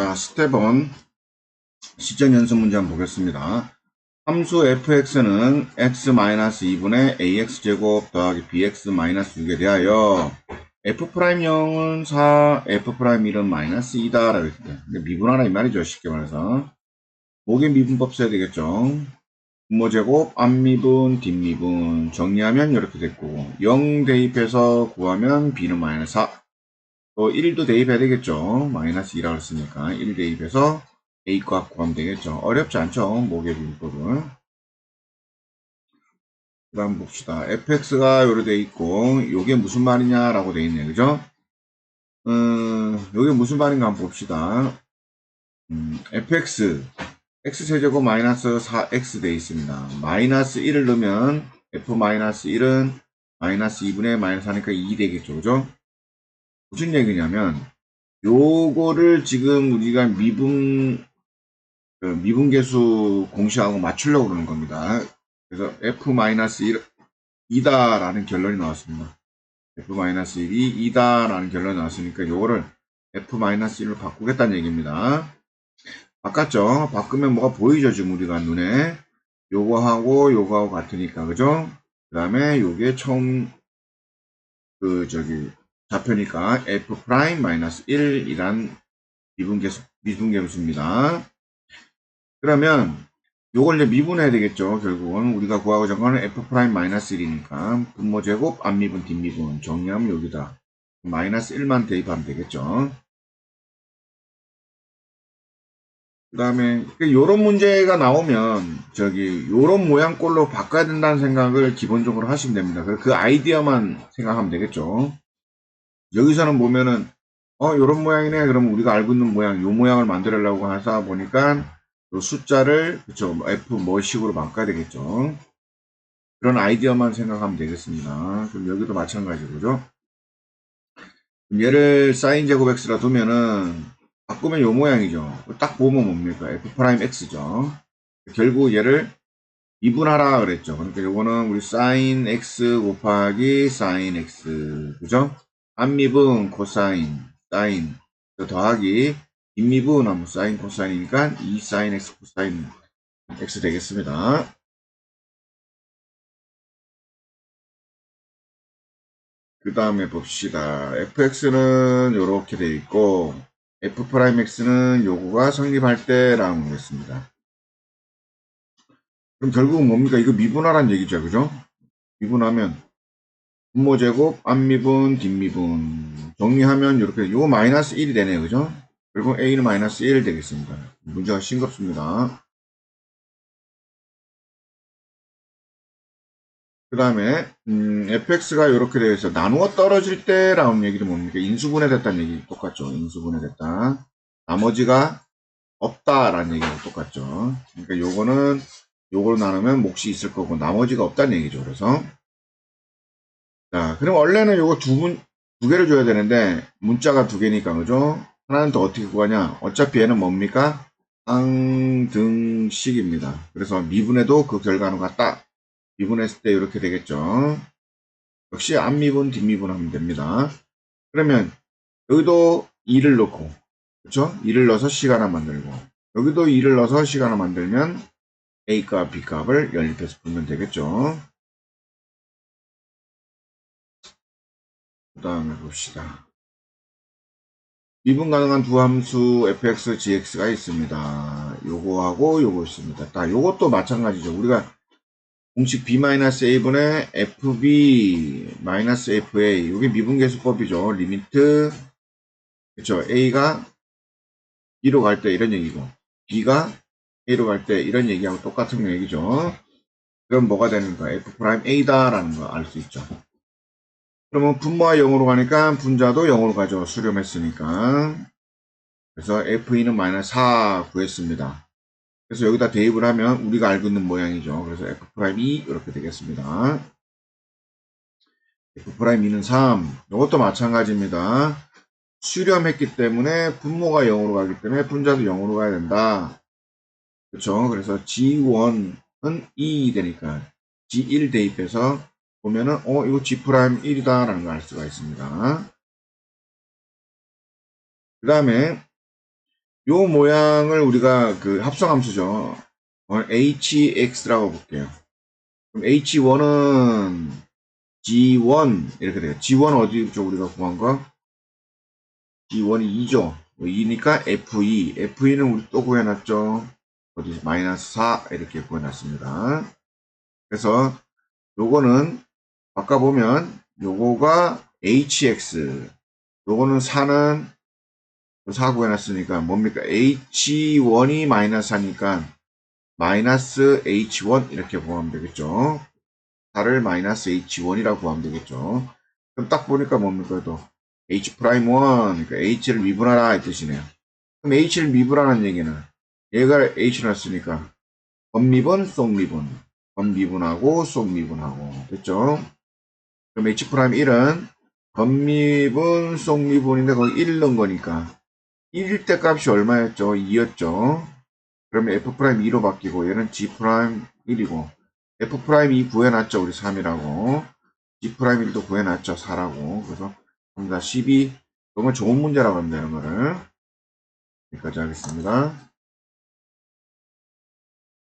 자, 스텝 1 시적 연습 문제 한번 보겠습니다. 함수 fx는 x-2분의 ax제곱 더하기 bx-6에 대하여 f'0은 4, f'1은 마이너스 2다 라고 했을 때 미분하라 이 말이죠. 쉽게 말해서 목의 미분법 써야 되겠죠. 분모제곱, 앞미분, 뒷미분 정리하면 이렇게 됐고 0 대입해서 구하면 b는 마이너스 4 또 1도 대입해야 되겠죠. 마이너스 2라고 했으니까 1 대입해서 A 값 구하면 되겠죠. 어렵지 않죠. 목의 비법은. 그 다음 봅시다. fx가 요래 돼 있고 요게 무슨 말이냐라고 돼 있네. 그죠? 음, 요게 무슨 말인가 한번 봅시다. 음, fx x세제곱 마이너스 4x 돼 있습니다. 마이너스 1을 넣으면 f 마이너스 1은 마이너스 2분의 마이너스 하니까 2 되겠죠. 그죠? 무슨 얘기냐면 요거를 지금 우리가 미분 그 미분계수 공식하고 맞추려고 그러는 겁니다. 그래서 f-1 2다라는 결론이 나왔습니다. f-1이 2다라는 결론이 나왔으니까 요거를 f-1을 바꾸겠다는 얘기입니다. 바꿨죠? 바꾸면 뭐가 보이죠? 지금 우리가 눈에 요거하고 요거하고 같으니까 그죠? 그 다음에 요게 처음 그 저기 좌표니까 f'-1이란 미분계수 미분계수입니다. 그러면 요걸 이제 미분해야 되겠죠. 결국은 우리가 구하고자 하는 거는 f'-1이니까 분모 제곱 앞미분 뒷미분 정리하면 여기다 마이너스 1만 대입하면 되겠죠. 그 다음에 요런 문제가 나오면 저기 요런 모양꼴로 바꿔야 된다는 생각을 기본적으로 하시면 됩니다. 그 아이디어만 생각하면 되겠죠. 여기서는 보면은 어 요런 모양이네 그러면 우리가 알고 있는 모양 요 모양을 만들려고 하다 보니까 요 숫자를 그쵸 F 뭐식으로 바꿔야 되겠죠. 그런 아이디어만 생각하면 되겠습니다. 그럼 여기도 마찬가지고죠. 얘를 사인 제곱 x라 두면은 바꾸면 요 모양이죠. 딱 보면 뭡니까? f 프라임 x죠. 결국 얘를 미분하라 그랬죠. 그러니까 요거는 우리 사인 x 곱하기 사인 x 그죠? 앞미분 코사인 사인 더하기 뒷미분 하면 사인 코사인이니까 2 사인 x 코사인 x 되겠습니다. 그 다음에 봅시다. fx는 이렇게 돼 있고 f 프라임 x는 요거가 성립할 때라고 하겠습니다. 그럼 결국은 뭡니까? 이거 미분하라는 얘기죠. 그죠? 미분하면 분모제곱, 앞미분, 뒷미분 정리하면 이렇게 요 마이너스 1이 되네요. 그죠? 결국 a는 마이너스 1 되겠습니다. 문제가 싱겁습니다. 그 다음에 음, fx가 이렇게 되어 있어 나누어 떨어질 때라는 얘기는 뭡니까? 인수분해 됐다는 얘기 똑같죠. 인수분해 됐다. 나머지가 없다라는 얘기랑 똑같죠. 그러니까 요거는 요걸 나누면 몫이 있을 거고 나머지가 없다는 얘기죠. 그래서 자, 그럼 원래는 요거 두 분, 두 개를 줘야 되는데, 문자가 두 개니까, 그죠? 하나는 더 어떻게 구하냐? 어차피 얘는 뭡니까? 쌍등식입니다. 그래서 미분해도 그 결과는 같다. 미분했을 때 이렇게 되겠죠. 역시 앞미분, 뒷미분 하면 됩니다. 그러면, 여기도 2를 넣고, 그쵸? 2를 넣어서 식 하나 만들고, 여기도 2를 넣어서 식 하나 만들면, A값, B값을 연립해서 풀면 되겠죠. 그 다음에 봅시다. 미분 가능한 두 함수 fx, gx가 있습니다. 요거하고 요거 있습니다. 다 요것도 마찬가지죠. 우리가 공식 b-a분의 fb-fa 이게 미분계수법이죠. 리미트 그쵸 a가 b로 갈 때 이런 얘기고 b가 a로 갈 때 이런 얘기하고 똑같은 얘기죠. 그럼 뭐가 되는 거야? f'a다라는 거 알 수 있죠. 그러면 분모가 0으로 가니까 분자도 0으로 가죠. 수렴했으니까. 그래서 F2는 마이너스 4 구했습니다. 그래서 여기다 대입을 하면 우리가 알고 있는 모양이죠. 그래서 F'2 이렇게 되겠습니다. F'2는 3. 이것도 마찬가지입니다. 수렴했기 때문에 분모가 0으로 가기 때문에 분자도 0으로 가야 된다. 그렇죠. 그래서 G1은 2 되니까 G1 대입해서 보면은 어 이거 G 프라임 1이다 라는 걸 알 수가 있습니다. 그 다음에 요 모양을 우리가 그 합성함수죠. 어, hx라고 볼게요. 그럼 h1은 g1 이렇게 돼요. g1 어디죠 우리가 구한 거? g1이 2죠. 2니까 f2. f2는 우리 또 구해놨죠. 어디 마이너스 4 이렇게 구해놨습니다. 그래서 요거는 바꿔보면 요거가 hx 요거는 4는 4 구해놨으니까 뭡니까? H1이 마이너스 하니까 마이너스 h1 이렇게 구하면 되겠죠. 4를 마이너스 h1이라고 구하면 되겠죠. 그럼 딱 보니까 뭡니까 또? H 프라임 1 그러니까 h를 미분하라 이 뜻이네요. 그럼 h를 미분하는 얘기는 얘가 h를 했으니까 번미분 속미분 번미분하고 속미분하고 됐죠 그럼 h 프라임 1은 번미분 속미분인데 거기 1 넣은 거니까 1일 때 값이 얼마였죠? 2였죠. 그러면 f 프라임 2로 바뀌고 얘는 g 프라임 1이고 f 프라임 2 구해놨죠. 우리 3이라고 g 프라임 1도 구해놨죠. 4라고 그래서 3다 12 이건 좋은 문제라고 합니다. 이런 거를 여기까지 하겠습니다.